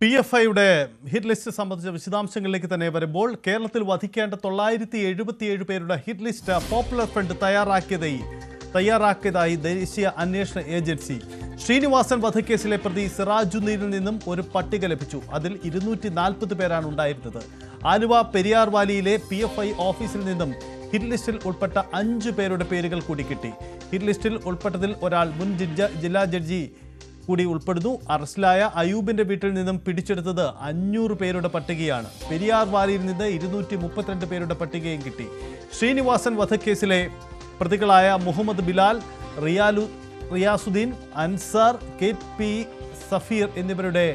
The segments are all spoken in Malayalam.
പി എഫ് ഐയുടെ ഹിറ്റ് ലിസ്റ്റ് സംബന്ധിച്ച വിശദാംശങ്ങളിലേക്ക് തന്നെ വരുമ്പോൾ കേരളത്തിൽ വധിക്കേണ്ട തൊള്ളായിരത്തി എഴുപത്തിയേഴ് പേരുടെ ഹിറ്റ് ലിസ്റ്റ് പോപ്പുലർ ഫ്രണ്ട് തയ്യാറാക്കിയതായി തയ്യാറാക്കിയതായി ദേശീയ അന്വേഷണ ഏജൻസി. ശ്രീനിവാസൻ വധക്കേസിലെ പ്രതി സിറാജുദ്ദീനിൽ നിന്നും ഒരു പട്ടിക ലഭിച്ചു. അതിൽ ഇരുന്നൂറ്റി നാൽപ്പത് പേരാണ് ഉണ്ടായിരുന്നത്. ആലുവ പെരിയാർ വാലിയിലെ പി എഫ് ഐ ഓഫീസിൽ നിന്നും ഹിറ്റ് ലിസ്റ്റിൽ ഉൾപ്പെട്ട അഞ്ച് പേരുടെ പേരുകൾ കൂടി കിട്ടി. ഹിറ്റ് ലിസ്റ്റിൽ ഉൾപ്പെട്ടതിൽ ഒരാൾ മുൻ ജില്ല- ജില്ലാ ജഡ്ജി കൂടി ഉൾപ്പെടുന്നു. അറസ്റ്റിലായ അയൂബിന്റെ വീട്ടിൽ നിന്നും പിടിച്ചെടുത്തത് അഞ്ഞൂറ് പേരുടെ പട്ടികയാണ്. പെരിയാർ വാലിയിൽ നിന്ന് ഇരുന്നൂറ്റി മുപ്പത്തിരണ്ട് പേരുടെ പട്ടികയും കിട്ടി. ശ്രീനിവാസൻ വധക്കേസിലെ പ്രതികളായ മുഹമ്മദ് ബിലാൽ റിയാലു റിയാസുദ്ദീൻ അൻസാർ കെ പി സഫീർ എന്നിവരുടെ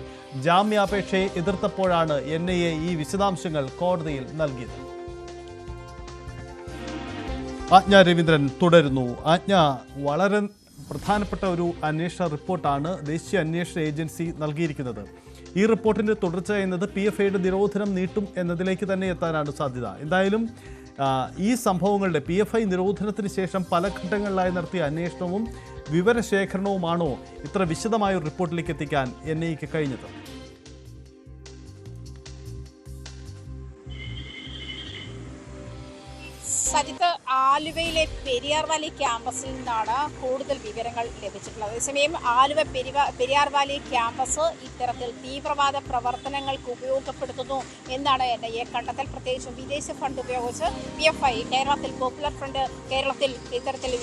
ജാമ്യാപേക്ഷയെ എതിർത്തപ്പോഴാണ് എൻ ഐ എ ഈ വിശദാംശങ്ങൾ കോടതിയിൽ നൽകിയത്. ആജ്ഞ രവീന്ദ്രൻ തുടരുന്നു. ആജ്ഞ വളരെ പ്രധാനപ്പെട്ട ഒരു അന്വേഷണ റിപ്പോർട്ടാണ് ദേശീയ അന്വേഷണ ഏജൻസി നൽകിയിരിക്കുന്നത്. ഈ റിപ്പോർട്ടിന്റെ തുടർച്ച എന്നത് പി എഫ് ഐയുടെ നിരോധനം നീട്ടും എന്നതിലേക്ക് തന്നെ എത്താനാണ് സാധ്യത. എന്തായാലും ഈ സംഭവങ്ങളുടെ പി എഫ് ഐ നിരോധനത്തിന് ശേഷം പല ഘട്ടങ്ങളിലായി നടത്തിയ അന്വേഷണവും വിവരശേഖരണവുമാണോ ഇത്ര വിശദമായ ഒരു റിപ്പോർട്ടിലേക്ക് എത്തിക്കാൻ എൻ ഐക്ക് കഴിഞ്ഞത്. സജിത്ത് ആലുവയിലെ പെരിയാർ വാലി ക്യാമ്പസിൽ നിന്നാണ് കൂടുതൽ വിവരങ്ങൾ ലഭിച്ചിട്ടുള്ളത്. അതേസമയം ആലുവ പെരിവ പെരിയാർ വാലി ക്യാമ്പസ് ഇത്തരത്തിൽ തീവ്രവാദ പ്രവർത്തനങ്ങൾക്ക് ഉപയോഗപ്പെടുത്തുന്നു എന്നാണ് എൻ ഐ എ കണ്ടെത്തൽ. പ്രത്യേകിച്ചും വിദേശ ഫണ്ട് ഉപയോഗിച്ച് പി എഫ് ഐ കേരളത്തിൽ പോപ്പുലർ ഫ്രണ്ട് കേരളത്തിൽ ഇത്തരത്തിൽ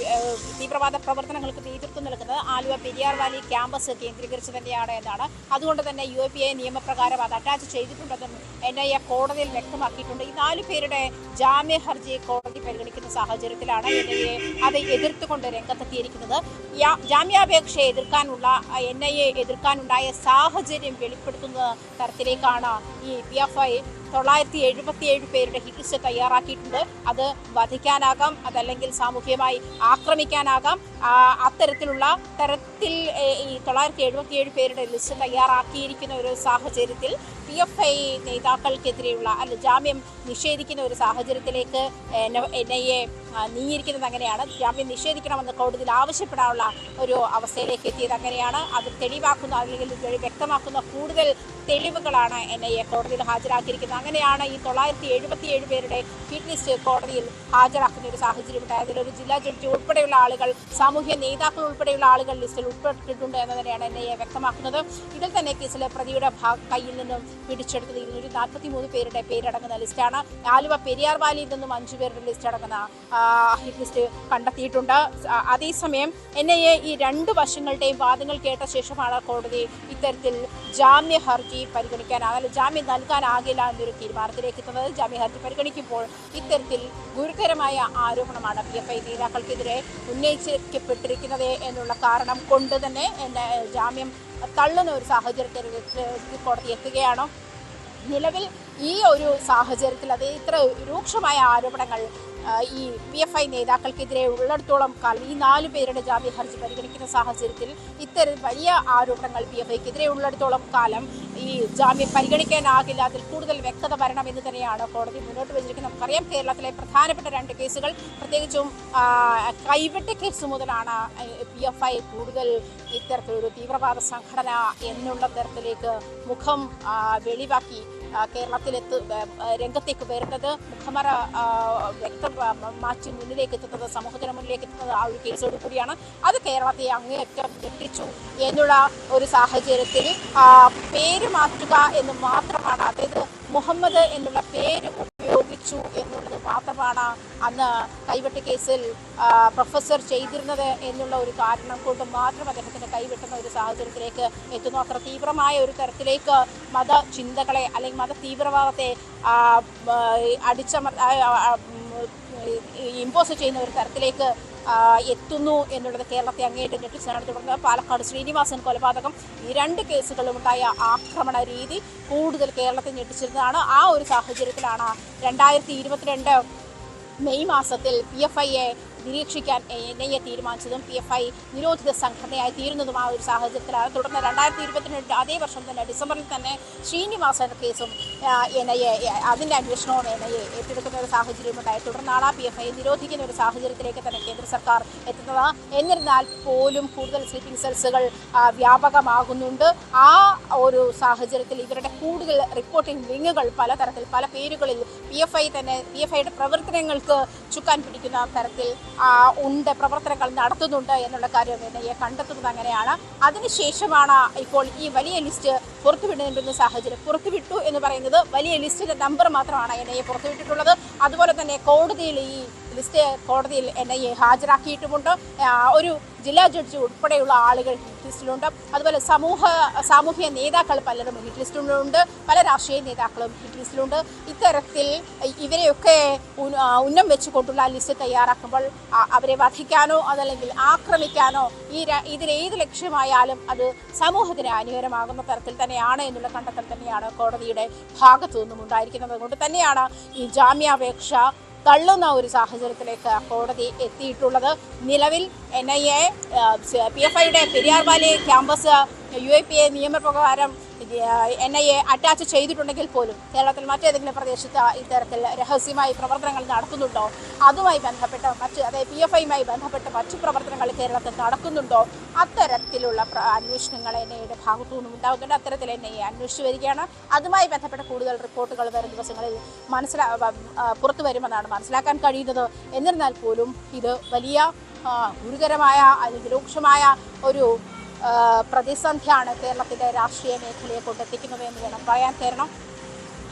തീവ്രവാദ പ്രവർത്തനങ്ങൾക്ക് നേതൃത്വം നൽകുന്നത് ആലുവ പെരിയാർ വാലി ക്യാമ്പസ് കേന്ദ്രീകരിച്ച് തന്നെയാണ് എന്നാണ്. അതുകൊണ്ട് തന്നെ യു എ പി ഐ നിയമപ്രകാരം അത് അറ്റാച്ച് ചെയ്തിട്ടുണ്ടെന്നും എൻ ഐ എ കോടതിയിൽ വ്യക്തമാക്കിയിട്ടുണ്ട്. ഈ നാലു പേരുടെ ജാമ്യ ഹർജി കോടതി പരിഗണിക്കുന്ന സാഹചര്യത്തിലാണ് എൻ ഐ എ അത് എതിർത്തുകൊണ്ട് രംഗത്തെത്തിയിരിക്കുന്നത്. ജാമ്യാപേക്ഷയെ എതിർക്കാനുള്ള എൻ ഐ എ എതിർക്കാനുണ്ടായ സാഹചര്യം വെളിപ്പെടുത്തുന്ന തരത്തിലേക്കാണ് ഈ പി എഫ് ഐ തൊള്ളായിരത്തി എഴുപത്തി ഏഴ് പേരുടെ ഹിറ്റ് ലിസ്റ്റ് തയ്യാറാക്കിയിട്ടുണ്ട്. അത് വധിക്കാനാകാം അതല്ലെങ്കിൽ സാമൂഹികമായി ആക്രമിക്കാനാകാം. അത്തരത്തിലുള്ള തരത്തിൽ ഈ തൊള്ളായിരത്തി എഴുപത്തിയേഴ് പേരുടെ ലിസ്റ്റ് തയ്യാറാക്കിയിരിക്കുന്ന ഒരു സാഹചര്യത്തിൽ പി എഫ് ഐ നേതാക്കൾക്കെതിരെയുള്ള അല്ല ജാമ്യം നിഷേധിക്കുന്ന ഒരു സാഹചര്യത്തിലേക്ക് എൻ ഐ എ നീങ്ങിയിരിക്കുന്നത് അങ്ങനെയാണ്. ജാമ്യം നിഷേധിക്കണമെന്ന് കോടതിയിൽ ആവശ്യപ്പെടാനുള്ള ഒരു അവസ്ഥയിലേക്ക് എത്തിയത് അങ്ങനെയാണ്. അത് തെളിവാക്കുന്ന അല്ലെങ്കിൽ വഴി വ്യക്തമാക്കുന്ന കൂടുതൽ തെളിവുകളാണ് എൻ ഐ എ കോടതിയിൽ ഹാജരാക്കിയിരിക്കുന്നത്. അങ്ങനെയാണ് ഈ തൊള്ളായിരത്തി എഴുപത്തി ഏഴ് പേരുടെ ലിസ്റ്റ് കോടതിയിൽ ഹാജരാക്കുന്ന ഒരു സാഹചര്യം ഉണ്ടായത്. ഒരു ജില്ലാ ജഡ്ജി ഉൾപ്പെടെയുള്ള ആളുകൾ സാമൂഹ്യ നേതാക്കൾ ഉൾപ്പെടെയുള്ള ആളുകൾ ലിസ്റ്റിൽ ഉൾപ്പെട്ടിട്ടുണ്ട് എന്ന് തന്നെയാണ് എൻ ഐ എ വ്യക്തമാക്കുന്നത്. ഇതിൽ തന്നെ കേസിലെ പ്രതിയുടെ കയ്യിൽ നിന്നും പിടിച്ചെടുത്തത് ഇരുന്നൂറ്റി നാൽപ്പത്തി മൂന്ന് പേരുടെ പേരടങ്ങുന്ന ലിസ്റ്റാണ്. ആലുവ പെരിയാർ വാലിയിൽ നിന്നും അഞ്ചു പേരുടെ ലിസ്റ്റ് അടങ്ങുന്ന ലിസ്റ്റ് കണ്ടെത്തിയിട്ടുണ്ട്. അതേസമയം എൻ ഐ എ ഈ രണ്ട് വശങ്ങളുടെയും വാദങ്ങൾ കേട്ട ശേഷമാണ് കോടതി ഇത്തരത്തിൽ ജാമ്യ ഹർജി പരിഗണിക്കാനാകില്ല ജാമ്യം നൽകാനാകില്ല എന്നൊരു തീരുമാനത്തിലേക്ക് എത്തുന്നത്. ജാമ്യ ഹർജി പരിഗണിക്കുമ്പോൾ ഇത്തരത്തിൽ ഗുരുതരമായ ആരോപണമാണ് പി എഫ് ഐ നേതാക്കൾക്കെതിരെ ഉന്നയിച്ചിരിക്കപ്പെട്ടിരിക്കുന്നത് എന്നുള്ള കാരണം കൊണ്ട് തന്നെ ജാമ്യം തള്ളുന്ന ഒരു സാഹചര്യത്തിലേക്ക് കോടതി എത്തുകയാണോ? നിലവിൽ ഈ ഒരു സാഹചര്യത്തിൽ അത് ഇത്ര രൂക്ഷമായ ആരോപണങ്ങൾ ഈ പി എഫ് ഐ നേതാക്കൾക്കെതിരെ ഉള്ളിടത്തോളം കാലം ഈ നാല് പേരുടെ ജാമ്യ ഹർജി പരിഗണിക്കുന്ന സാഹചര്യത്തിൽ ഇത്തരം വലിയ ആരോപണങ്ങൾ പി എഫ് ഐക്കെതിരെ ഉള്ളിടത്തോളം കാലം ഈ ജാമ്യം പരിഗണിക്കാനാകില്ല. അതിൽ കൂടുതൽ വ്യക്തത വരണമെന്ന് തന്നെയാണ് കോടതി മുന്നോട്ട് വെച്ചിരിക്കുന്നത്. നമുക്കറിയാം കേരളത്തിലെ പ്രധാനപ്പെട്ട രണ്ട് കേസുകൾ പ്രത്യേകിച്ചും കൈവെട്ട കേസ് മുതലാണ് പി എഫ് ഐ കൂടുതൽ ഇത്തരത്തിലൊരു തീവ്രവാദ സംഘടന എന്നുള്ള തരത്തിലേക്ക് മുഖം വെളിവാക്കി കേരളത്തിലെത്ത് രംഗത്തേക്ക് വരുന്നത് മുഖമറ വ്യക്ത മാറ്റി മുന്നിലേക്ക് എത്തുന്നത് സമൂഹത്തിന് മുന്നിലേക്ക് എത്തുന്നത് ആ ഒരു കേസോട് കൂടിയാണ്. അത് കേരളത്തെ അങ്ങേയറ്റം ഞെട്ടിച്ചു എന്നുള്ള ഒരു സാഹചര്യത്തിൽ പേര് മാറ്റുക എന്ന് മാത്രമാണ് അതായത് മുഹമ്മദ് എന്നുള്ള പേര് ഉപയോഗിച്ചു എന്നുള്ളത് മാത്രമാണ് അന്ന് കൈവെട്ട് കേസിൽ പ്രൊഫസർ ചെയ്തിരുന്നത് എന്നുള്ള ഒരു കാരണം കൊണ്ട് മാത്രം അദ്ദേഹത്തിന് കൈവെട്ടുന്ന ഒരു സാഹചര്യത്തിലേക്ക് എത്തുന്നു. അത്ര തീവ്രമായ ഒരു തരത്തിലേക്ക് മത ചിന്തകളെ അല്ലെങ്കിൽ മത തീവ്രവാദത്തെ അടിച്ചമർ ഇമ്പോസ് ചെയ്യുന്ന ഒരു തരത്തിലേക്ക് എത്തുന്നു എന്നുള്ളത് കേരളത്തെ അങ്ങേയറ്റം ഞെട്ടിച്ചാണ് തുടർന്ന് പാലക്കാട് ശ്രീനിവാസൻ കൊലപാതകം ഈ രണ്ട് കേസുകളിലും ഉണ്ടായ ആക്രമണ രീതി കൂടുതൽ കേരളത്തെ ഞെട്ടിച്ചിരുന്നതാണ്. ആ ഒരു സാഹചര്യത്തിലാണ് രണ്ടായിരത്തി ഇരുപത്തിരണ്ട് മെയ് മാസത്തിൽ പി എഫ് ഐയെ നിരീക്ഷിക്കാൻ എൻ ഐ എ തീരുമാനിച്ചതും പി എഫ് ഐ നിരോധിത സംഘടനയായി തീരുന്നതുമായ ഒരു സാഹചര്യത്തിലാണ്. തുടർന്ന് രണ്ടായിരത്തി ഇരുപത്തിരണ്ട് അതേ വർഷം തന്നെ ഡിസംബറിൽ തന്നെ ശ്രീനിവാസൻ കേസും എൻ ഐ എ അതിന്റെ അന്വേഷണവും എൻ ഐ എ ഏറ്റെടുക്കുന്ന ഒരു സാഹചര്യമുണ്ടായി തുടർന്നാണ് ആ പി എഫ് ഐ നിരോധിക്കുന്ന ഒരു സാഹചര്യത്തിലേക്ക് തന്നെ കേന്ദ്ര സർക്കാർ എത്തുന്നത്. എന്നിരുന്നാൽ പോലും കൂടുതൽ സ്ലീപ്പിംഗ് സെൽസുകൾ ആ, വ്യാപകമാകുന്നുണ്ട്. ആ ഒരു സാഹചര്യത്തിൽ ഇവരുടെ കൂടുതൽ റിപ്പോർട്ടിംഗ് വിങ്ങുകൾ പലതരത്തിൽ പല പേരുകളിൽ പി എഫ് ഐ തന്നെ പി എഫ് ഐയുടെ പ്രവർത്തനങ്ങൾക്ക് ചുക്കാൻ പിടിക്കുന്ന തരത്തിൽ ആ, ഉണ്ട് പ്രവർത്തനങ്ങൾ നടത്തുന്നുണ്ട് എന്നുള്ള കാര്യം എൻ ഐ എ കണ്ടെത്തുന്നത് അങ്ങനെയാണ്. അതിനുശേഷമാണ് ഇപ്പോൾ ഈ വലിയ ലിസ്റ്റ് പുറത്തുവിടേണ്ടുന്ന സാഹചര്യം പുറത്തുവിട്ടു എന്ന് പറയുന്നത് വലിയ ലിസ്റ്റിന്റെ നമ്പർ മാത്രമാണ് എൻ ഐ എ പുറത്തുവിട്ടിട്ടുള്ളത്. അതുപോലെ തന്നെ കോടതിയിൽ ഈ ലിസ്റ്റ് കോടതിയിൽ എന്നെ ഹാജരാക്കിയിട്ടുമുണ്ട്. ഒരു ജില്ലാ ജഡ്ജി ഉൾപ്പെടെയുള്ള ആളുകൾ ലിസ്റ്റിലുണ്ട്. അതുപോലെ സമൂഹ സാമൂഹ്യ നേതാക്കൾ പലരും ഹിറ്റ് ലിസ്റ്റിലുണ്ട്. പല രാഷ്ട്രീയ നേതാക്കളും ഹിറ്റ് ലിസ്റ്റിലുണ്ട്. ഇത്തരത്തിൽ ഇവരെയൊക്കെ ഉന്നം വെച്ചുകൊണ്ടുള്ള ലിസ്റ്റ് തയ്യാറാക്കുമ്പോൾ അവരെ വധിക്കാനോ അതല്ലെങ്കിൽ ആക്രമിക്കാനോ ഈ ഇതിലേത് ലക്ഷ്യമായാലും അത് സമൂഹത്തിന് അനുകരമാകുന്ന തരത്തിൽ തന്നെയാണ് എന്നുള്ള കണ്ടെത്തൽ തന്നെയാണ് കോടതിയുടെ ഭാഗത്തു നിന്നും ഉണ്ടായിരിക്കുന്നത് അതുകൊണ്ട് തന്നെയാണ് ഈ ജാമ്യാപേക്ഷ തള്ളുന്ന ഒരു സാഹചര്യത്തിലേക്ക് കോടതി എത്തിയിട്ടുള്ളത്. നിലവിൽ N I A P F ഐയുടെ Periyar valley campus U A P A നിയമപ്രകാരം എൻ ഐ എ അറ്റാച്ച് ചെയ്തിട്ടുണ്ടെങ്കിൽ പോലും കേരളത്തിൽ മറ്റേതെങ്കിലും പ്രദേശത്ത് ഇത്തരത്തിൽ രഹസ്യമായി പ്രവർത്തനങ്ങൾ നടത്തുന്നുണ്ടോ അതുമായി ബന്ധപ്പെട്ട മറ്റ് അതായത് പി എഫ് ഐയുമായി ബന്ധപ്പെട്ട മറ്റു പ്രവർത്തനങ്ങൾ കേരളത്തിൽ നടക്കുന്നുണ്ടോ? അത്തരത്തിലുള്ള അന്വേഷണങ്ങൾ എൻ ഐയുടെ ഭാഗത്തു നിന്നും ഉണ്ടാകുന്നുണ്ട്. അത്തരത്തിൽ എൻ ഐ എ അന്വേഷിച്ചു വരികയാണ്. അതുമായി ബന്ധപ്പെട്ട കൂടുതൽ റിപ്പോർട്ടുകൾ വരും ദിവസങ്ങളിൽ മനസ്സിലാ പുറത്തു വരുമെന്നാണ് മനസ്സിലാക്കാൻ കഴിയുന്നത്. എന്നിരുന്നാൽ പോലും ഇത് വലിയ ഗുരുതരമായ അല്ലെങ്കിൽ രൂക്ഷമായ ഒരു പ്രതിസന്ധിയാണ് കേരളത്തിന്റെ രാഷ്ട്രീയ മേഖലയെ കൊണ്ടെത്തിക്കുന്നത് എന്ന് വേണം പറയാൻ കാരണം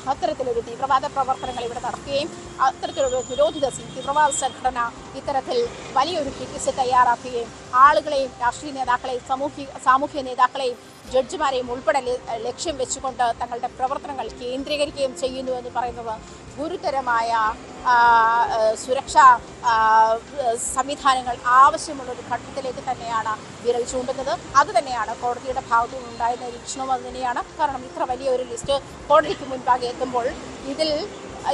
അത്തരത്തിലൊരു തീവ്രവാദ പ്രവർത്തനങ്ങൾ ഇവിടെ നടക്കുകയും അത്തരത്തിലൊരു നിരോധിത തീവ്രവാദ സംഘടന ഇത്തരത്തിൽ വലിയൊരു ഫിറ്റിസ് തയ്യാറാക്കുകയും ആളുകളെയും രാഷ്ട്രീയ നേതാക്കളെയും സാമൂഹിക സാമൂഹ്യ നേതാക്കളെയും ജഡ്ജിമാരെയും ഉൾപ്പെടെ ലക്ഷ്യം വെച്ചുകൊണ്ട് തങ്ങളുടെ പ്രവർത്തനങ്ങൾ കേന്ദ്രീകരിക്കുകയും ചെയ്യുന്നു എന്ന് പറയുന്നത് ഗുരുതരമായ സുരക്ഷാ സംവിധാനങ്ങൾ ആവശ്യമുള്ള ഒരു ഘട്ടത്തിലേക്ക് തന്നെയാണ് വിരൽ ചൂണ്ടുന്നത്. അത് തന്നെയാണ് കോടതിയുടെ ഭാഗത്തു നിന്നുണ്ടായ നിരീക്ഷണവും അത് തന്നെയാണ്. കാരണം ഇത്ര വലിയ ഒരു ലിസ്റ്റ് കോടതിക്ക് മുൻപാകെ എത്തുമ്പോൾ ഇതിൽ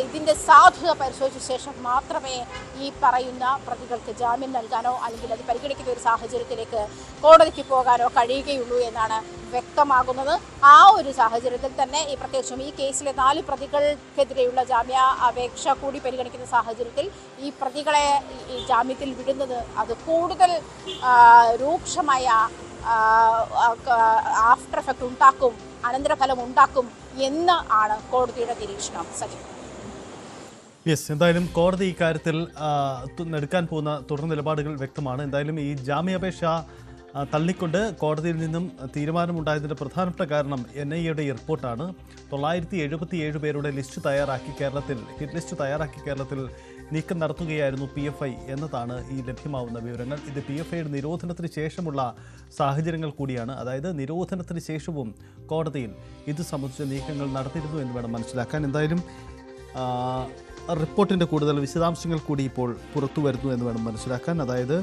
ഇതിന്റെ സാധുത പരിശോധിച്ച ശേഷം മാത്രമേ ഈ പറയുന്ന പ്രതികൾക്ക് ജാമ്യം നൽകാനോ അല്ലെങ്കിൽ അത് പരിഗണിക്കുന്ന ഒരു സാഹചര്യത്തിലേക്ക് കോടതിക്ക് പോകാനോ കഴിയുകയുള്ളൂ എന്നാണ് വ്യക്തമാകുന്നത്. ആ ഒരു സാഹചര്യത്തിൽ തന്നെ ഈ പ്രത്യേകിച്ചും ഈ കേസിലെ നാല് പ്രതികൾക്കെതിരെയുള്ള ജാമ്യ അപേക്ഷ കൂടി പരിഗണിക്കുന്ന സാഹചര്യത്തിൽ ഈ പ്രതികളെ ഈ- ജാമ്യത്തിൽ വിടുന്നത് അത് കൂടുതൽ രൂക്ഷമായ ആഫ്റ്റർ എഫക്റ്റ് ഉണ്ടാക്കും അനന്തരഫലം ഉണ്ടാക്കും എന്ന് ആണ് കോടതിയുടെ നിരീക്ഷണം. സജീവ് യെസ് എന്തായാലും കോടതി ഇക്കാര്യത്തിൽ എടുക്കാൻ പോകുന്ന തുടർ നിലപാടുകൾ വ്യക്തമാണ്. എന്തായാലും ഈ ജാമ്യാപേക്ഷ തള്ളിക്കൊണ്ട് കോടതിയിൽ നിന്നും തീരുമാനമുണ്ടായതിന്റെ പ്രധാനപ്പെട്ട കാരണം എൻ ഐ എയുടെ റിപ്പോർട്ടാണ്. തൊള്ളായിരത്തി എഴുപത്തി ഏഴ് പേരുടെ ലിസ്റ്റ് തയ്യാറാക്കി കേരളത്തിൽ ഹിറ്റ് ലിസ്റ്റ് തയ്യാറാക്കി കേരളത്തിൽ നീക്കം നടത്തുകയായിരുന്നു പി എഫ് ഐ എന്നതാണ് ഈ ലഭ്യമാവുന്ന വിവരങ്ങൾ. ഇത് പി എഫ് ഐയുടെ നിരോധനത്തിന് ശേഷമുള്ള സാഹചര്യങ്ങൾ കൂടിയാണ്. അതായത് നിരോധനത്തിന് ശേഷവും കോടതിയിൽ ഇത് സംബന്ധിച്ച നീക്കങ്ങൾ നടത്തിയിരുന്നു എന്ന് വേണം മനസ്സിലാക്കാൻ. എന്തായാലും റിപ്പോർട്ടിന്റെ കൂടുതൽ വിശദാംശങ്ങൾ കൂടി ഇപ്പോൾ പുറത്തു വരുന്നു എന്ന് വേണം മനസ്സിലാക്കാൻ. അതായത്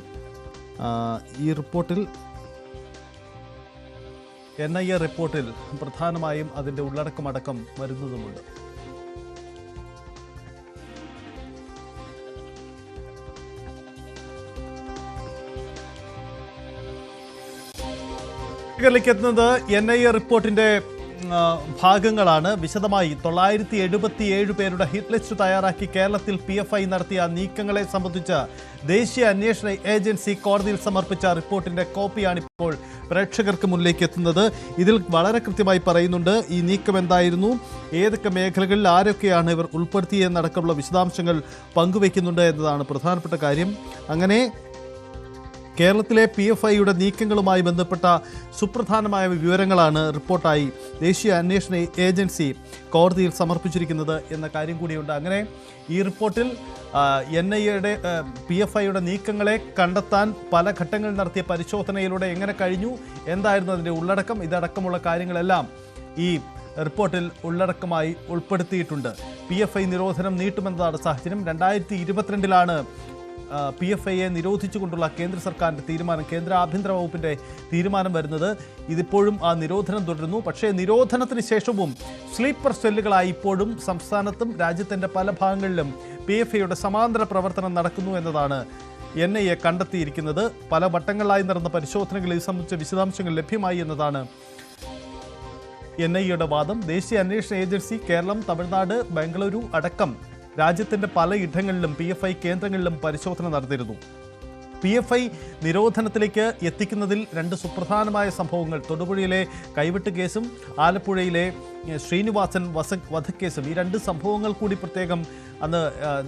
ഈ റിപ്പോർട്ടിൽ എൻ ഐ എ റിപ്പോർട്ടിൽ പ്രധാനമായും അതിന്റെ ഉള്ളടക്കമടക്കം വരുന്നതുമുണ്ട്. ിലേക്ക് എത്തുന്നത് എൻ ഐ എ റിപ്പോർട്ടിന്റെ ഭാഗങ്ങളാണ്. വിശദമായി തൊള്ളായിരത്തി എഴുപത്തി ഏഴ് പേരുടെ ഹിറ്റ് ലിസ്റ്റ് തയ്യാറാക്കി കേരളത്തിൽ പി എഫ് ഐ നടത്തിയ നീക്കങ്ങളെ സംബന്ധിച്ച് ദേശീയ അന്വേഷണ ഏജൻസി കോടതിയിൽ സമർപ്പിച്ച റിപ്പോർട്ടിന്റെ കോപ്പിയാണ് ഇപ്പോൾ പ്രേക്ഷകർക്ക് മുന്നിലേക്ക് എത്തുന്നത്. ഇതിൽ വളരെ കൃത്യമായി പറയുന്നുണ്ട് ഈ നീക്കം എന്തായിരുന്നു ഏതൊക്കെ മേഖലകളിൽ ആരൊക്കെയാണ് ഇവർ ഉൾപ്പെടുത്തിയെന്നടക്കമുള്ള വിശദാംശങ്ങൾ പങ്കുവയ്ക്കുന്നുണ്ട് എന്നതാണ് പ്രധാനപ്പെട്ട കാര്യം. അങ്ങനെ കേരളത്തിലെ പി എഫ് ഐയുടെ നീക്കങ്ങളുമായി ബന്ധപ്പെട്ട സുപ്രധാനമായ വിവരങ്ങളാണ് റിപ്പോർട്ടായി ദേശീയ അന്വേഷണ ഏജൻസി കോടതിയിൽ സമർപ്പിച്ചിരിക്കുന്നത് എന്ന കാര്യം കൂടിയുണ്ട്. അങ്ങനെ ഈ റിപ്പോർട്ടിൽ എൻ ഐ എയുടെ പി എഫ് ഐയുടെ നീക്കങ്ങളെ കണ്ടെത്താൻ പല ഘട്ടങ്ങളിൽ നടത്തിയ പരിശോധനയിലൂടെ എങ്ങനെ കഴിഞ്ഞു എന്തായിരുന്നു അതിന്റെ ഉള്ളടക്കം ഇതടക്കമുള്ള കാര്യങ്ങളെല്ലാം ഈ റിപ്പോർട്ടിൽ ഉള്ളടക്കമായി ഉൾപ്പെടുത്തിയിട്ടുണ്ട്. പി എഫ് ഐ നിരോധനം നീട്ടുമെന്നതാണ് സാഹചര്യം. രണ്ടായിരത്തി ഇരുപത്തിരണ്ടിലാണ് പി എഫ് ഐയെ നിരോധിച്ചുകൊണ്ടുള്ള കേന്ദ്ര സർക്കാരിന്റെ തീരുമാനം കേന്ദ്ര ആഭ്യന്തര വകുപ്പിന്റെ തീരുമാനം വരുന്നത് ഇതിപ്പോഴും ആ നിരോധനം തുടരുന്നു. പക്ഷേ നിരോധനത്തിന് ശേഷവും സ്ലീപ്പർ സെല്ലുകളായി ഇപ്പോഴും സംസ്ഥാനത്തും രാജ്യത്തിന്റെ പല ഭാഗങ്ങളിലും പി എഫ് ഐയുടെ സമാന്തര പ്രവർത്തനം നടക്കുന്നു എന്നതാണ് എൻ ഐ എ കണ്ടെത്തിയിരിക്കുന്നത്. പല വട്ടങ്ങളായി നടന്ന പരിശോധനകൾ ഇത് സംബന്ധിച്ച വിശദാംശങ്ങൾ ലഭ്യമായി എന്നതാണ് എൻ ഐ എയുടെ വാദം. ദേശീയ അന്വേഷണ ഏജൻസി കേരളം തമിഴ്നാട് ബംഗളൂരു അടക്കം രാജ്യത്തിന്റെ പലയിടങ്ങളിലും പി എഫ് ഐ കേന്ദ്രങ്ങളിലും പരിശോധന നടത്തിയിരുന്നു പി എഫ് ഐ നിരോധനത്തിലേക്ക് എത്തിക്കുന്നതിൽ രണ്ട് സുപ്രധാനമായ സംഭവങ്ങൾ. തൊടുപുഴയിലെ കൈവിട്ട് കേസും ആലപ്പുഴയിലെ ശ്രീനിവാസൻ വസ വധക്കേസും. ഈ രണ്ട് സംഭവങ്ങൾ കൂടി പ്രത്യേകം അന്ന്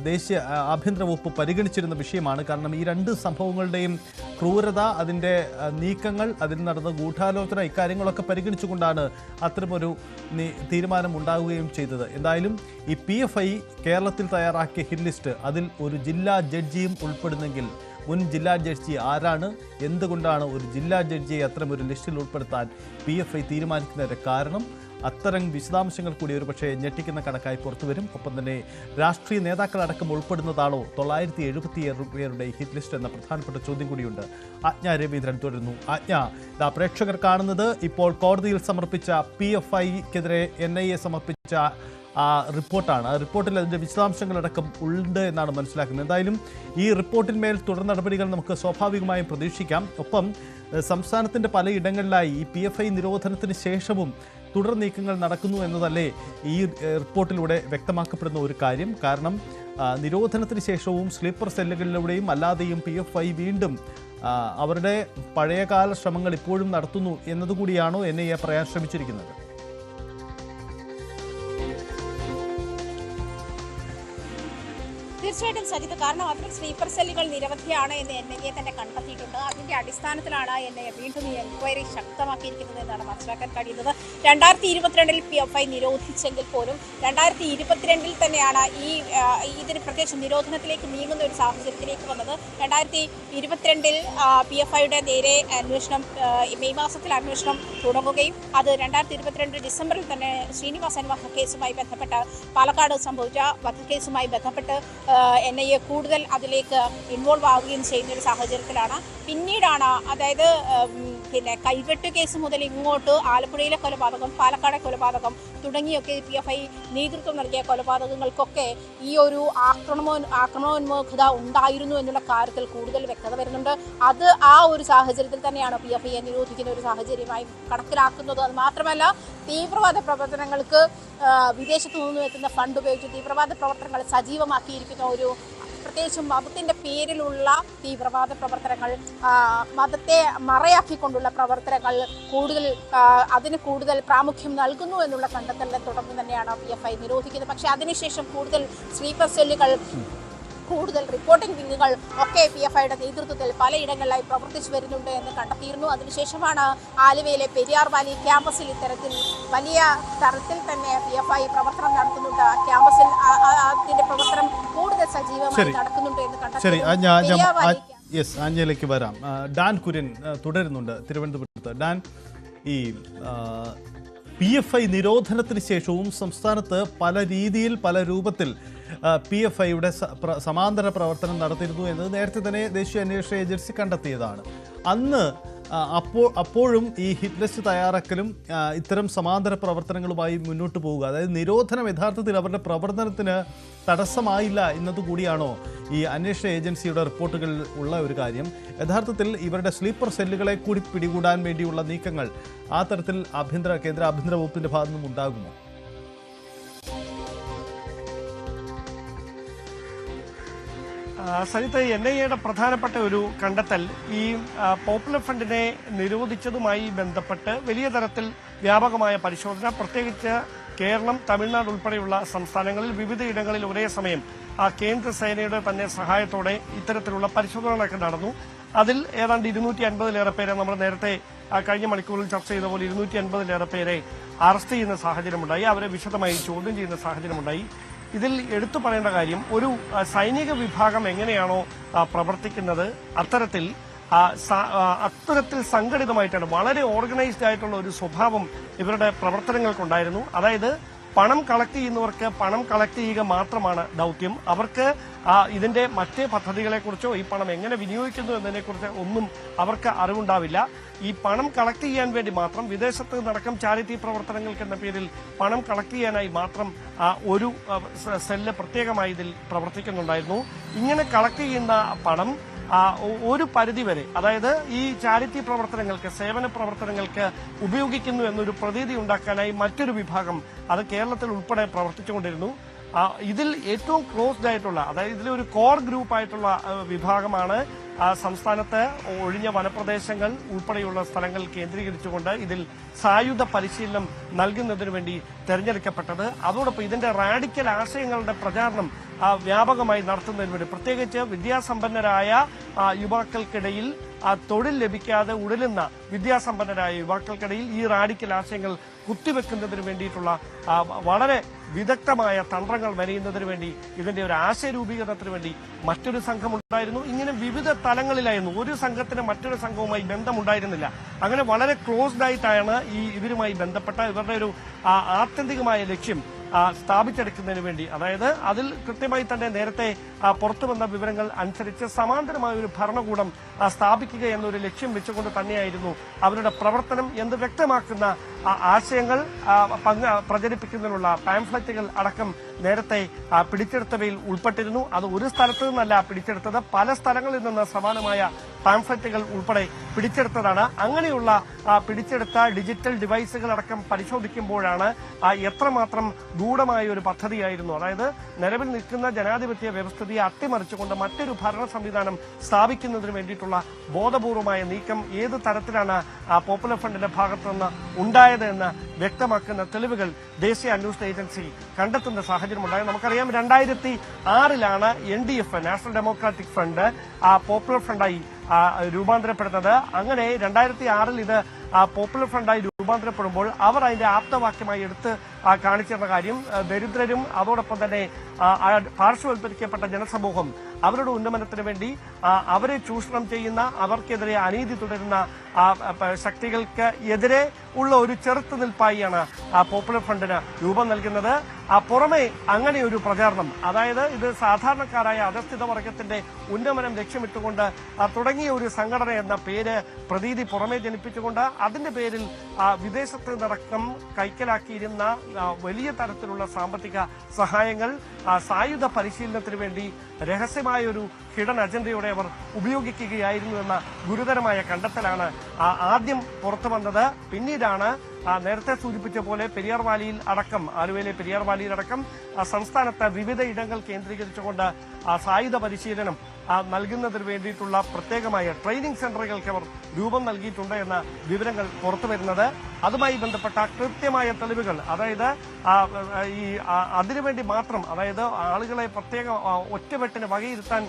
ദേശീയ ആഭ്യന്തര വകുപ്പ് പരിഗണിച്ചിരുന്ന വിഷയമാണ്. കാരണം ഈ രണ്ട് സംഭവങ്ങളുടെയും ക്രൂരത അതിന്റെ നീക്കങ്ങൾ അതിൽ നടന്ന ഗൂഢാലോചന ഇക്കാര്യങ്ങളൊക്കെ പരിഗണിച്ചുകൊണ്ടാണ് അത്തരമൊരു തീരുമാനം ഉണ്ടാവുകയും ചെയ്തത്. എന്തായാലും ഈ പി കേരളത്തിൽ തയ്യാറാക്കിയ ഹിറ്റ് ലിസ്റ്റ് അതിൽ ഒരു ജില്ലാ ജഡ്ജിയും ഉൾപ്പെടുന്നെങ്കിൽ മുൻ ജില്ലാ ജഡ്ജി ആരാണ്? എന്തുകൊണ്ടാണ് ഒരു ജില്ലാ ജഡ്ജിയെ അത്തരമൊരു ലിസ്റ്റിൽ ഉൾപ്പെടുത്താൻ പി എഫ് ഐ തീരുമാനിക്കുന്നതിന്റെ കാരണം? അത്തരം വിശദാംശങ്ങൾ കൂടി ഒരു പക്ഷേ ഞെട്ടിക്കുന്ന കണക്കായി പുറത്തുവരും ഒപ്പം തന്നെ രാഷ്ട്രീയ നേതാക്കളടക്കം ഉൾപ്പെടുന്നതാണോ? തൊള്ളായിരത്തി എഴുപത്തിയേഴ് പേരുടെ ഹിറ്റ് ലിസ്റ്റ് എന്ന പ്രധാനപ്പെട്ട ചോദ്യം കൂടിയുണ്ട്. ആജ്ഞ രവീന്ദ്രൻ തുടരുന്നു. ആജ്ഞ ഇതാ പ്രേക്ഷകർ കാണുന്നത് ഇപ്പോൾ കോടതിയിൽ സമർപ്പിച്ച പി എഫ് ഐക്കെതിരെ എൻ ഐ എ സമർപ്പിച്ച റിപ്പോർട്ടാണ്. ആ റിപ്പോർട്ടിൽ അതിന്റെ വിശദാംശങ്ങളടക്കം ഉണ്ട് എന്നാണ് മനസ്സിലാക്കുന്നത്. എന്തായാലും ഈ റിപ്പോർട്ടിന്മേൽ തുടർ നടപടികൾ നമുക്ക് സ്വാഭാവികമായും പ്രതീക്ഷിക്കാം. ഒപ്പം സംസ്ഥാനത്തിന്റെ പലയിടങ്ങളിലായി ഈ പി എഫ് ഐ നിരോധനത്തിന് ശേഷവും തുടർ നീക്കങ്ങൾ നടക്കുന്നു എന്നതല്ലേ ഈ റിപ്പോർട്ടിലൂടെ വ്യക്തമാക്കപ്പെടുന്ന ഒരു കാര്യം. കാരണം ആ, നിരോധനത്തിന് ശേഷവും സ്ലീപ്പർ സെല്ലുകളിലൂടെയും അല്ലാതെയും പി എഫ് ഐ വീണ്ടും അവരുടെ പഴയകാല ശ്രമങ്ങൾ ഇപ്പോഴും നടത്തുന്നു എന്നതുകൂടിയാണോ എൻ ഐ എ പറയാൻ ശ്രമിച്ചിരിക്കുന്നത്? തീർച്ചയായിട്ടും സജിത്ത് കാരണം അത്തരം സ്ലീപ്പർ സെല്ലുകൾ നിരവധിയാണ് എന്ന് എൻ ഐ എ തന്നെ കണ്ടെത്തിയിട്ടുണ്ട്. അതിന്റെ അടിസ്ഥാനത്തിലാണ് എൻ ഐ എ വീണ്ടും ഈ എൻക്വയറി ശക്തമാക്കിയിരിക്കുന്നത് എന്നാണ് മനസ്സിലാക്കാൻ കഴിയുന്നത്. രണ്ടായിരത്തി ഇരുപത്തിരണ്ടിൽ പി എഫ് ഐ നിരോധിച്ചെങ്കിൽ പോലും രണ്ടായിരത്തി ഇരുപത്തിരണ്ടിൽ തന്നെയാണ് ഈ ഇതിന് പ്രത്യേകിച്ച് നിരോധനത്തിലേക്ക് നീങ്ങുന്ന ഒരു സാഹചര്യത്തിലേക്ക് വന്നത്. രണ്ടായിരത്തി ഇരുപത്തിരണ്ടിൽ പി എഫ് ഐയുടെ നേരെ അന്വേഷണം മെയ് മാസത്തിൽ അന്വേഷണം തുടങ്ങുകയും അത് രണ്ടായിരത്തി ഇരുപത്തിരണ്ട് ഡിസംബറിൽ തന്നെ ശ്രീനിവാസൻ വധക്കേസുമായി ബന്ധപ്പെട്ട പാലക്കാട് സംഭവിച്ച വധക്കേസുമായി ബന്ധപ്പെട്ട് എൻ ഐ എ കൂടുതൽ അതിലേക്ക് ഇൻവോൾവ് ആവുകയും ചെയ്യുന്ന ഒരു സാഹചര്യത്തിലാണ്. പിന്നീടാണ് അതായത് പിന്നെ കൈവെട്ട് കേസ് മുതൽ ഇങ്ങോട്ട് ആലപ്പുഴയിലെ കൊലപാതകം പാലക്കാട് കൊലപാതകം തുടങ്ങിയൊക്കെ പി എഫ് ഐ നേതൃത്വം നൽകിയ കൊലപാതകങ്ങൾക്കൊക്കെ ഈ ഒരു ആക്രമണോ ആക്രമണോന്മുഖത ഉണ്ടായിരുന്നു എന്നുള്ള കാര്യത്തിൽ കൂടുതൽ വ്യക്തത വരുന്നുണ്ട്. അത് ആ ഒരു സാഹചര്യത്തിൽ തന്നെയാണ് പി എഫ് ഐയെ നിരോധിക്കുന്ന ഒരു സാഹചര്യമായി കണക്കിലാക്കുന്നത്. അത് മാത്രമല്ല തീവ്രവാദ പ്രവർത്തനങ്ങൾക്ക് വിദേശത്തു നിന്നും എത്തുന്ന ഫണ്ട് ഉപയോഗിച്ച് തീവ്രവാദ പ്രവർത്തനങ്ങൾ സജീവമാക്കിയിരിക്കുന്ന ഒരു പ്രത്യേകിച്ചും മതത്തിന്റെ പേരിലുള്ള തീവ്രവാദ പ്രവർത്തനങ്ങൾ മതത്തെ മറയാക്കിക്കൊണ്ടുള്ള പ്രവർത്തനങ്ങൾ കൂടുതൽ അതിന് കൂടുതൽ പ്രാമുഖ്യം നൽകുന്നു എന്നുള്ള കണ്ടെത്തലിനെ തുടർന്ന് തന്നെയാണ് പി എഫ് ഐ നിരോധിക്കുന്നത്. പക്ഷേ അതിനുശേഷം കൂടുതൽ സ്ലീപ്പർ സെല്ലുകൾ കൂടുതൽ റിപ്പോർട്ടിംഗ് വിങ്ങുകൾ ഒക്കെ പി എഫ് ഐയുടെ നേതൃത്വത്തിൽ പലയിടങ്ങളിലായി പ്രവർത്തിച്ചു വരുന്നുണ്ട് എന്ന് കണ്ടെത്തിയിരുന്നു. അതിനുശേഷമാണ് ആലുവയിലെ പെരിയാർ വാലി ക്യാമ്പസിൽ ഇത്തരത്തിൽ വലിയ തരത്തിൽ തന്നെ പി എഫ് ഐ പ്രവർത്തനം നടത്തുന്നുണ്ട്. ക്യാമ്പസിൽ അതിന്റെ പ്രവർത്തനം കൂടുതൽ സജീവമായി നടക്കുന്നുണ്ട് എന്ന് കണ്ടെത്തി യെസ് ആഞ്ഞയിലേക്ക് വരാം. ഡാൻ കുര്യൻ തുടരുന്നുണ്ട് തിരുവനന്തപുരത്ത്. ഡാൻ ഈ പി എഫ് ഐ നിരോധനത്തിന് ശേഷവും സംസ്ഥാനത്ത് പല രീതിയിൽ പല രൂപത്തിൽ പി എഫ് ഐയുടെ സമാന്തര പ്രവർത്തനം നടത്തിയിരുന്നു എന്നത് നേരത്തെ തന്നെ ദേശീയ അന്വേഷണ ഏജൻസി കണ്ടെത്തിയതാണ്. അന്ന് അപ്പോൾ അപ്പോഴും ഈ ഹിറ്റ് ലിസ്റ്റ് തയ്യാറാക്കലും ഇത്തരം സമാന്തര പ്രവർത്തനങ്ങളുമായി മുന്നോട്ട് പോവുക. അതായത് നിരോധനം യഥാർത്ഥത്തിൽ അവരുടെ പ്രവർത്തനത്തിന് തടസ്സമായില്ല എന്നതുകൂടിയാണോ ഈ അന്വേഷണ ഏജൻസിയുടെ റിപ്പോർട്ടുകളിൽ ഉള്ള ഒരു കാര്യം. യഥാർത്ഥത്തിൽ ഇവരുടെ സ്ലീപ്പർ സെല്ലുകളെ കൂടി പിടികൂടാൻ വേണ്ടിയുള്ള നീക്കങ്ങൾ ആ തരത്തിൽ ആഭ്യന്തര കേന്ദ്ര ആഭ്യന്തര വകുപ്പിന്റെ ഭാഗത്തു നിന്നും ഉണ്ടാകുമോ? ആ, സരിത്ത് എൻ ഐ എയുടെ പ്രധാനപ്പെട്ട ഒരു കണ്ടെത്തൽ ഈ പോപ്പുലർ ഫണ്ടിനെ നിരോധിച്ചതുമായി ബന്ധപ്പെട്ട് വലിയ തരത്തിൽ വ്യാപകമായ പരിശോധന പ്രത്യേകിച്ച് കേരളം തമിഴ്നാട് ഉൾപ്പെടെയുള്ള സംസ്ഥാനങ്ങളിൽ വിവിധ ഇടങ്ങളിൽ ഒരേ സമയം ആ കേന്ദ്ര സേനയുടെ തന്നെ സഹായത്തോടെ ഇത്തരത്തിലുള്ള പരിശോധനകളൊക്കെ നടന്നു. അതിൽ ഏതാണ്ട് ഇരുന്നൂറ്റി അൻപതിലേറെ പേരെ നമ്മൾ നേരത്തെ കഴിഞ്ഞ മണിക്കൂറിൽ ചർച്ച ചെയ്ത പോലെ ഇരുന്നൂറ്റി അൻപതിലേറെ പേരെ അറസ്റ്റ് ചെയ്യുന്ന സാഹചര്യമുണ്ടായി. അവരെ വിശദമായി ചോദ്യം ചെയ്യുന്ന സാഹചര്യമുണ്ടായി. ഇതിൽ എടുത്തു പറയേണ്ട കാര്യം ഒരു സൈനിക വിഭാഗം എങ്ങനെയാണോ പ്രവർത്തിക്കുന്നത് അത്തരത്തിൽ അത്തരത്തിൽ സംഘടിതമായിട്ടാണ് വളരെ ഓർഗനൈസ്ഡ് ആയിട്ടുള്ള ഒരു സ്വഭാവം ഇവരുടെ പ്രവർത്തനങ്ങൾക്കുണ്ടായിരുന്നു. അതായത് പണം കളക്ട് ചെയ്യുന്നവർക്ക് പണം കളക്ട് ചെയ്യുക മാത്രമാണ് ദൗത്യം. അവർക്ക് ഇതിന്റെ മറ്റ് പദ്ധതികളെക്കുറിച്ചോ ഈ പണം എങ്ങനെ വിനിയോഗിക്കുന്നു എന്നതിനെക്കുറിച്ച് ഒന്നും അവർക്ക് അറിവുണ്ടാവില്ല. ഈ പണം കളക്ട് ചെയ്യാൻ വേണ്ടി മാത്രം വിദേശത്ത് നടക്കം ചാരിറ്റി പ്രവർത്തനങ്ങൾക്ക് എന്ന പേരിൽ പണം കളക്ട് ചെയ്യാനായി മാത്രം ഒരു സെല്ല് പ്രത്യേകമായി ഇതിൽ പ്രവർത്തിക്കുന്നുണ്ടായിരുന്നു. ഇങ്ങനെ കളക്ട് ചെയ്യുന്ന പണം ഒരു പരിധി വരെ അതായത് ഈ ചാരിറ്റി പ്രവർത്തനങ്ങൾക്ക് സേവന പ്രവർത്തനങ്ങൾക്ക് ഉപയോഗിക്കുന്നു എന്നൊരു പ്രതീതി ഉണ്ടാക്കാനായി മറ്റൊരു വിഭാഗം അത് കേരളത്തിൽ ഉൾപ്പെടെ പ്രവർത്തിച്ചുകൊണ്ടിരുന്നു. ഇതിൽ ഏറ്റവും ക്ലോസ്ഡ് ആയിട്ടുള്ള അതായത് ഇതിലൊരു കോർ ഗ്രൂപ്പ് ആയിട്ടുള്ള വിഭാഗമാണ് സംസ്ഥാനത്ത് ഒഴിഞ്ഞ വനപ്രദേശങ്ങൾ ഉൾപ്പെടെയുള്ള സ്ഥലങ്ങൾ കേന്ദ്രീകരിച്ചുകൊണ്ട് ഇതിൽ സായുധ പരിശീലനം നൽകുന്നതിനു വേണ്ടി തെരഞ്ഞെടുക്കപ്പെട്ടത്. അതോടൊപ്പം ഇതിന്റെ റാഡിക്കൽ ആശയങ്ങളുടെ പ്രചാരണം വ്യാപകമായി നടത്തുന്നതിന് വേണ്ടി പ്രത്യേകിച്ച് വിദ്യാസമ്പന്നരായ യുവാക്കൾക്കിടയിൽ തൊഴിൽ ലഭിക്കാതെ ഉടലുന്ന വിദ്യാസമ്പന്നരായ യുവാക്കൾക്കിടയിൽ ഈ റാഡിക്കൽ ആശയങ്ങൾ കുത്തിവെക്കുന്നതിന് വേണ്ടിയിട്ടുള്ള വളരെ വിദഗ്ധമായ തന്ത്രങ്ങൾ മെനയുന്നതിന് വേണ്ടി ഇതിന്റെ ഒരു ആശയ രൂപീകരണത്തിന് വേണ്ടി മറ്റൊരു സംഘം ഉണ്ടായിരുന്നു ഇങ്ങനെ വിവിധ തലങ്ങളിലായിരുന്നു. ഒരു സംഘത്തിന് മറ്റൊരു സംഘവുമായി ബന്ധമുണ്ടായിരുന്നില്ല. അങ്ങനെ വളരെ ക്ലോസ്ഡ് ആയിട്ടാണ് ഈ ഇവരുമായി ബന്ധപ്പെട്ട ഇവരുടെ ഒരു ആത്യന്തികമായ ലക്ഷ്യം. സ്ഥാപിച്ചെടുക്കുന്നതിന് വേണ്ടി. അതായത് അതിൽ കൃത്യമായി തന്നെ നേരത്തെ പുറത്തു വന്ന വിവരങ്ങൾ അനുസരിച്ച് സമാന്തരമായ ഒരു ഭരണകൂടം സ്ഥാപിക്കുക എന്നൊരു ലക്ഷ്യം വെച്ചുകൊണ്ട് തന്നെയായിരുന്നു അവരുടെ പ്രവർത്തനം എന്ന് വ്യക്തമാക്കുന്ന ആശയങ്ങൾ പ്രചരിപ്പിക്കുന്നതിനുള്ള പാംഫ്ലറ്റുകൾ അടക്കം നേരത്തെ പിടിച്ചെടുത്തവയിൽ ഉൾപ്പെട്ടിരുന്നു. അത് ഒരു സ്ഥലത്തു നിന്നല്ല പിടിച്ചെടുത്തത്. പല സ്ഥലങ്ങളിൽ നിന്ന് സമാനമായ പാംഫ്ലറ്റുകൾ ഉൾപ്പെടെ പിടിച്ചെടുത്തതാണ്. അങ്ങനെയുള്ള പിടിച്ചെടുത്ത ഡിജിറ്റൽ ഡിവൈസുകൾ അടക്കം പരിശോധിക്കുമ്പോഴാണ് എത്രമാത്രം ഗൂഢമായ ഒരു പദ്ധതിയായിരുന്നു. അതായത് നിലവിൽ നിൽക്കുന്ന ജനാധിപത്യ വ്യവസ്ഥിതിയെ അട്ടിമറിച്ചുകൊണ്ട് മറ്റൊരു ഭരണ സംവിധാനം സ്ഥാപിക്കുന്നതിന് വേണ്ടിയിട്ടുള്ള ബോധപൂർവമായ നീക്കം ഏത് തരത്തിലാണ് പോപ്പുലർ ഫണ്ടിന്റെ ഭാഗത്തു നിന്ന് ഉണ്ടായത് എന്ന് വ്യക്തമാക്കുന്ന തെളിവുകൾ ദേശീയ അന്വേഷണ ഏജൻസി കണ്ടെത്തുന്ന സാഹചര്യമുണ്ടായി നമുക്കറിയാം രണ്ടായിരത്തി ആറിലാണ് N D F national democratic front ആ പോപ്പുലർ ഫ്രണ്ടായി രൂപാന്തരപ്പെടുന്നത്. അങ്ങനെ രണ്ടായിരത്തി ആറിൽ ഇത് പോപ്പുലർ ഫ്രണ്ടായി രൂപാന്തരപ്പെടുമ്പോൾ അവർ അതിന്റെ ആപ്തവാക്യമായി എടുത്ത് കാണിച്ചിരുന്ന കാര്യം ദരിദ്രരും അതോടൊപ്പം തന്നെ പാർശ്വവൽക്കരിക്കപ്പെട്ട ജനസമൂഹം അവരുടെ ഉന്നമനത്തിന് വേണ്ടി അവരെ ചൂഷണം ചെയ്യുന്ന അവർക്കെതിരെ അനീതി തുടരുന്ന ശക്തികൾക്ക് എതിരെ ഉള്ള ഒരു ചെറുത്തുനിൽപ്പായിയാണ് പോപ്പുലർ ഫ്രണ്ടിന് രൂപം നൽകുന്നത്. പുറമെ അങ്ങനെ ഒരു പ്രചാരണം അതായത് ഇത് സാധാരണക്കാരായ അധസ്ഥിത വർഗത്തിന്റെ ഉന്നമനം ലക്ഷ്യമിട്ടുകൊണ്ട് തുടങ്ങിയ ഒരു സംഘടന എന്ന പേര് പ്രതീതി പുറമെ ജനിപ്പിച്ചുകൊണ്ട് അതിന്റെ പേരിൽ വിദേശത്ത് നിന്നടക്കം കൈക്കലാക്കിയിരുന്ന വലിയ തരത്തിലുള്ള സാമ്പത്തിക സഹായങ്ങൾ സായുധ പരിശീലനത്തിന് വേണ്ടി രഹസ്യമായ ഒരു ഹിഡൻ അജണ്ടയോടെ അവർ ഉപയോഗിക്കുകയായിരുന്നു എന്ന ഗുരുതരമായ കണ്ടെത്തലാണ് ആദ്യം പുറത്തു വന്നത് പിന്നീടാണ് നേരത്തെ സൂചിപ്പിച്ച പോലെ പെരിയാർ വാലിയിൽ അടക്കം ആലുവയിലെ പെരിയാർ വാലിയിൽ അടക്കം സംസ്ഥാനത്ത് വിവിധ ഇടങ്ങൾ കേന്ദ്രീകരിച്ചുകൊണ്ട് സായുധ പരിശീലനം നൽകുന്നതിന് വേണ്ടിയിട്ടുള്ള പ്രത്യേകമായ ട്രെയിനിങ് സെന്ററുകൾക്ക് അവർ രൂപം നൽകിയിട്ടുണ്ട് എന്ന വിവരങ്ങൾ പുറത്തുവരുന്നത് അതുമായി ബന്ധപ്പെട്ട കൃത്യമായ തെളിവുകൾ അതായത് ഈ അതിനുവേണ്ടി മാത്രം അതായത് ആളുകളെ പ്രത്യേക ഒറ്റവെട്ടിന് വകയിരുത്താൻ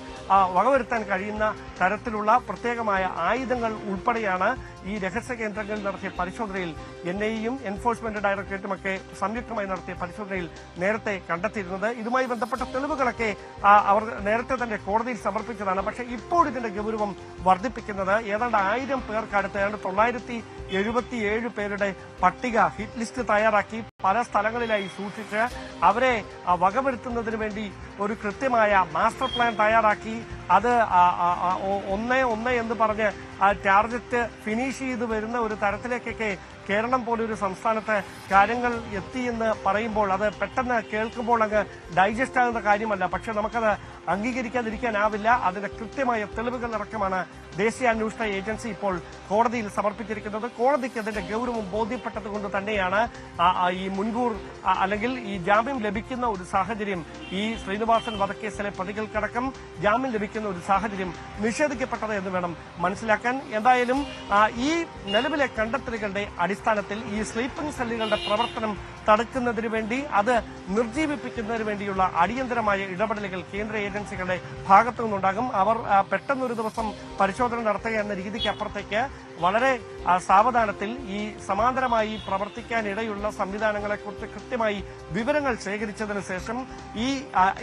വകവരുത്താൻ കഴിയുന്ന തരത്തിലുള്ള പ്രത്യേകമായ ആയുധങ്ങൾ ഉൾപ്പെടെയാണ് ഈ രഹസ്യ കേന്ദ്രങ്ങളിൽ നടത്തിയ പരിശോധനയിൽ എൻ ഐയും എൻഫോഴ്സ്മെന്റ് ഡയറക്ടറേറ്റുമൊക്കെ സംയുക്തമായി നടത്തിയ പരിശോധനയിൽ നേരത്തെ കണ്ടെത്തിയിരുന്നത്. ഇതുമായി ബന്ധപ്പെട്ട തെളിവുകളൊക്കെ അവർ നേരത്തെ തന്നെ കോടതിയിൽ സമർപ്പിച്ചതാണ് പക്ഷേ ഇപ്പോൾ ഇതിന്റെ ഗൗരവം വർദ്ധിപ്പിക്കുന്നത് ഏതാണ്ട് ആയിരം പേർക്കടുത്ത് ഏതാണ്ട് തൊള്ളായിരത്തി എഴുപത്തിയേഴ് പേരുടെ പട്ടിക ഹിറ്റ് ലിസ്റ്റ് തയ്യാറാക്കി പല സ്ഥലങ്ങളിലായി സൂക്ഷിച്ച് അവരെ വകവരുത്തുന്നതിന് വേണ്ടി ഒരു കൃത്യമായ മാസ്റ്റർ പ്ലാൻ തയ്യാറാക്കി. അത് ഒന്ന് ഒന്ന് എന്ന് പറഞ്ഞ് ടാർഗറ്റ് ഫിനിഷ് ചെയ്ത് വരുന്ന ഒരു തരത്തിലേക്കൊക്കെ കേരളം പോലൊരു സംസ്ഥാനത്ത് കാര്യങ്ങൾ എത്തിയെന്ന് പറയുമ്പോൾ അത് പെട്ടെന്ന് കേൾക്കുമ്പോൾ അങ്ങ് ഡൈജസ്റ്റ് ആകുന്ന കാര്യമല്ല. പക്ഷെ നമുക്കത് അംഗീകരിക്കാതിരിക്കാനാവില്ല. അതിന്റെ കൃത്യമായ തെളിവുകൾ അടക്കമാണ് ദേശീയ അന്വേഷണ ഏജൻസി ഇപ്പോൾ കോടതിയിൽ സമർപ്പിച്ചിരിക്കുന്നത്. കോടതിക്ക് അതിന്റെ ഗൗരവം ബോധ്യപ്പെട്ടത് കൊണ്ട് തന്നെയാണ് ഈ മുൻകൂർ അല്ലെങ്കിൽ ഈ ജാമ്യം ലഭിക്കുന്ന ഒരു സാഹചര്യം ഈ ശ്രീനിവാസൻ വധക്കേസിലെ പ്രതികൾക്കടക്കം ജാമ്യം ലഭിക്കുന്ന ഒരു സാഹചര്യം നിഷേധിക്കപ്പെട്ടത് എന്ന് വേണം മനസ്സിലാക്കാൻ. എന്തായാലും ഈ നിലവിലെ കണ്ടെത്തലുകളുടെ അടിസ്ഥാനത്തിൽ ഈ സ്ലീപ്പിംഗ് സെല്ലുകളുടെ പ്രവർത്തനം തടുക്കുന്നതിന് വേണ്ടി അത് നിർജീവിപ്പിക്കുന്നതിന് വേണ്ടിയുള്ള അടിയന്തരമായ ഇടപെടലുകൾ കേന്ദ്ര ഏജൻസികളുടെ ഭാഗത്തു നിന്നുണ്ടാകും. അവർ പെട്ടെന്നൊരു ദിവസം പരിശോധന നടത്തുക എന്ന രീതിക്ക് അപ്പുറത്തേക്ക് വളരെ സാവധാനത്തിൽ ഈ സമാന്തരമായി പ്രവർത്തിക്കാനിടയുള്ള സംവിധാനങ്ങളെക്കുറിച്ച് കൃത്യമായി വിവരങ്ങൾ ശേഖരിച്ചതിന് ശേഷം ഈ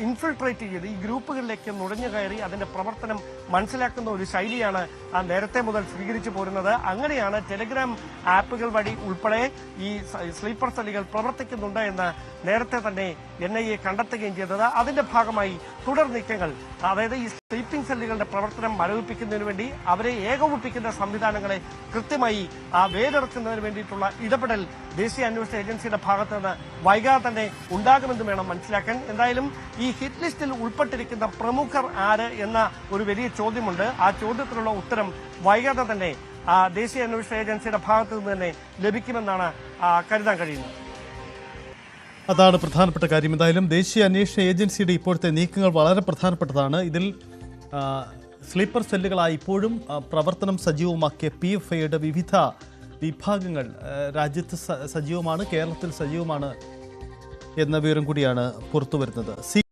ഇൻഫിൽട്രേറ്റ് ചെയ്ത് ഈ ഗ്രൂപ്പുകളിലേക്ക് നുഴഞ്ഞു കയറി അതിന്റെ പ്രവർത്തനം മനസ്സിലാക്കുന്ന ഒരു ശൈലിയാണ് ആ, നേരത്തെ മുതൽ സ്വീകരിച്ചു പോരുന്നത്. അങ്ങനെയാണ് ടെലിഗ്രാം ആപ്പുകൾ വഴി ഉൾപ്പെടെ ഈ സ്ലീപ്പർ സെല്ലുകൾ പ്രവർത്തിക്കുന്നുണ്ട് എന്ന് നേരത്തെ തന്നെ എൻ ഐ എ കണ്ടെത്തുകയും ചെയ്തത്. അതിന്റെ ഭാഗമായി തുടർ നീക്കങ്ങൾ അതായത് ഈ സ്ലീപ്പിംഗ് സെല്ലുകളുടെ പ്രവർത്തനം മരവിപ്പിക്കുന്നതിന് വേണ്ടി അവരെ ഏകോപിപ്പിക്കുന്ന സംവിധാനങ്ങളെ കൃത്യമായി ആ വേരിറക്കുന്നതിന് വേണ്ടിയിട്ടുള്ള ഇടപെടൽ ദേശീയ അന്വേഷണ ഏജൻസിയുടെ ഭാഗത്ത് നിന്ന് വൈകാതെ തന്നെ ഉണ്ടാകുമെന്ന് വേണം മനസ്സിലാക്കാൻ. എന്തായാലും ഈ ഹിറ്റ് ലിസ്റ്റിൽ ഉൾപ്പെട്ടിരിക്കുന്ന പ്രമുഖർ ആര് എന്ന ഒരു വലിയ ചോദ്യമുണ്ട്. ആ ചോദ്യത്തിനുള്ള ഉത്തരം വൈകാതെ തന്നെ ദേശീയ അന്വേഷണ ഏജൻസിയുടെ ഭാഗത്തു നിന്ന് തന്നെ ലഭിക്കുമെന്നാണ് കരുതാൻ കഴിയുന്നത്. അതാണ് പ്രധാനപ്പെട്ട കാര്യം. എന്തായാലും ദേശീയ അന്വേഷണ ഏജൻസിയുടെ ഇപ്പോഴത്തെ നീക്കങ്ങൾ വളരെ പ്രധാനപ്പെട്ടതാണ്. ഇതിൽ സ്ലീപ്പർ സെല്ലുകളായി ഇപ്പോഴും പ്രവർത്തനം സജീവമാക്കിയ പി എഫ് ഐയുടെ വിവിധ വിഭാഗങ്ങൾ രാജ്യത്ത് സജീവമാണ് കേരളത്തിൽ സജീവമാണ് എന്ന വിവരം കൂടിയാണ് പുറത്തുവരുന്നത്. സി